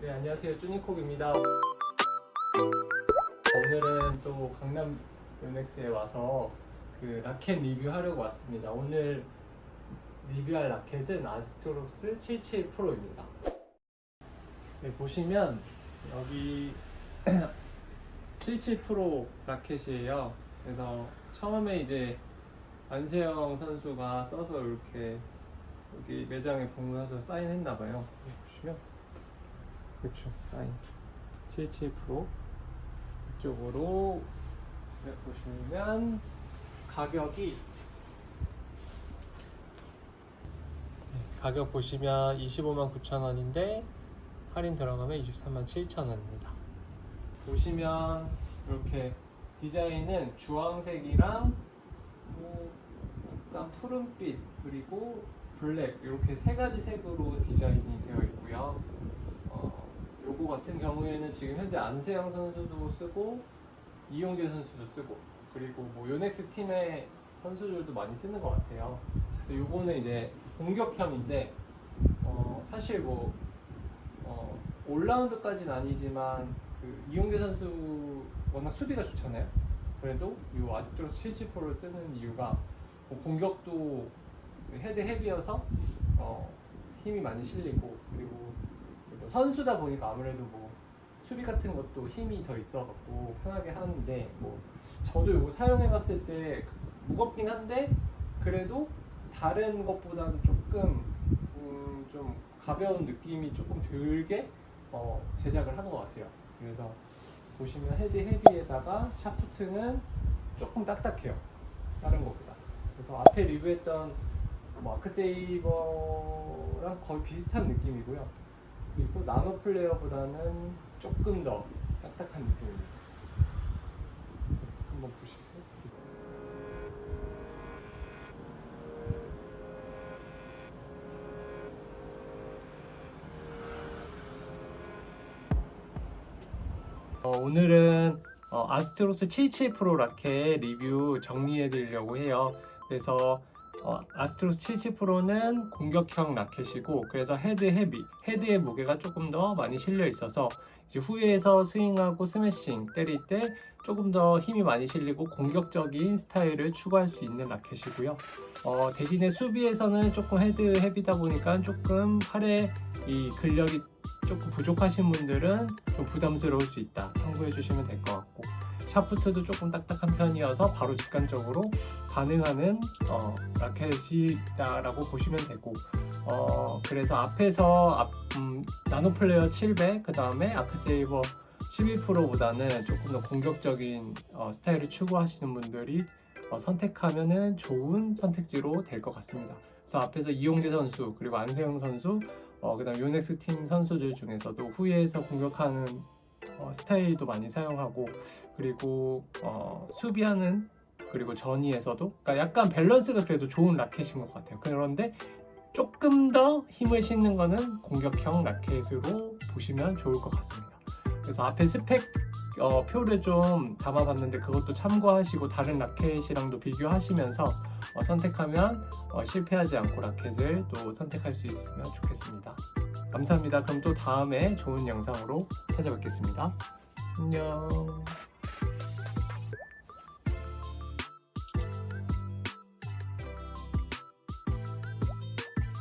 네, 안녕하세요. 쭈니콕입니다. 오늘은 또 강남 요넥스에 와서 그 라켓 리뷰하려고 왔습니다. 오늘 리뷰할 라켓은 아스트록스 77 프로입니다. 네, 보시면 여기 77 프로 라켓이에요. 그래서 처음에 이제 안세영 선수가 써서 이렇게 여기 매장에 방문해서 사인했나 봐요. 여기 보시면 그렇죠 사인 77 프로 이쪽으로 네, 보시면 가격이 네, 가격 보시면 25만 9천 원인데 할인 들어가면 23만 7천 원입니다. 보시면 이렇게 디자인은 주황색이랑 뭐 약간 푸른빛 그리고 블랙 이렇게 세 가지 색으로 디자인이 되어 있고요. 같은 경우에는 지금 현재 안세영 선수도 쓰고 이용재 선수도 쓰고 그리고 뭐 요넥스 팀의 선수들도 많이 쓰는 것 같아요. 요거는 이제 공격형인데 어, 사실 뭐 어, 올라운드까지는 아니지만 그 이용재 선수 워낙 수비가 좋잖아요. 그래도 이 아스트로스 70%를 쓰는 이유가 뭐 공격도 헤드 헤비여서 어, 힘이 많이 실리고 그리고 뭐 선수다 보니까 아무래도 뭐 수비 같은 것도 힘이 더 있어갖고 편하게 하는데 뭐 저도 이거 사용해봤을 때 무겁긴 한데 그래도 다른 것보다는 조금 음, 좀 가벼운 느낌이 조금 들게 어, 제작을 한 것 같아요. 그래서 보시면 헤드 헤비에다가 샤프트는 조금 딱딱해요. 다른 것보다. 그래서 앞에 리뷰했던 뭐 아크세이버랑 거의 비슷한 느낌이고요. 그리고 나노 플레이어보다는 조금 더 딱딱한 느낌입니다. 한번 보시겠어요? 어, 오늘은 어, 아스트로스 77 프로 라켓 리뷰 정리해 드리려고 해요. 그래서 어, 아스트로스 77 프로는 공격형 라켓이고 그래서 헤드 헤비, 헤드의 무게가 조금 더 많이 실려 있어서 이제 후에서 스윙하고 스매싱 때릴 때 조금 더 힘이 많이 실리고 공격적인 스타일을 추구할 수 있는 라켓이고요. 어, 대신에 수비에서는 조금 헤드 헤비다 보니까 조금 팔에 이 근력이 조금 부족하신 분들은 좀 부담스러울 수 있다. 참고해 주시면 될 것 같고 샤프트도 조금 딱딱한 편이어서 바로 직관적으로 반응하는 어, 라켓이다라고 보시면 되고 어, 그래서 앞에서 앞, 음, 나노 플레이어 700, 그 다음에 아크세이버 11%보다는 조금 더 공격적인 어, 스타일을 추구하시는 분들이 어, 선택하면은 좋은 선택지로 될 것 같습니다. 그래서 앞에서 이용재 선수 그리고 안세영 선수 어, 그다음 요넥스 팀 선수들 중에서도 후위에서 공격하는 어, 스타일도 많이 사용하고 그리고 어, 수비하는 그리고 전위에서도 그러니까 약간 밸런스가 그래도 좋은 라켓인 것 같아요. 그런데 조금 더 힘을 싣는 거는 공격형 라켓으로 보시면 좋을 것 같습니다. 그래서 앞에 스펙 어, 표를 좀 담아봤는데 그것도 참고하시고 다른 라켓이랑도 비교하시면서 어, 선택하면 어, 실패하지 않고 라켓을 또 선택할 수 있으면 좋겠습니다. 감사합니다. 그럼 또 다음에 좋은 영상으로 찾아뵙겠습니다. 안녕.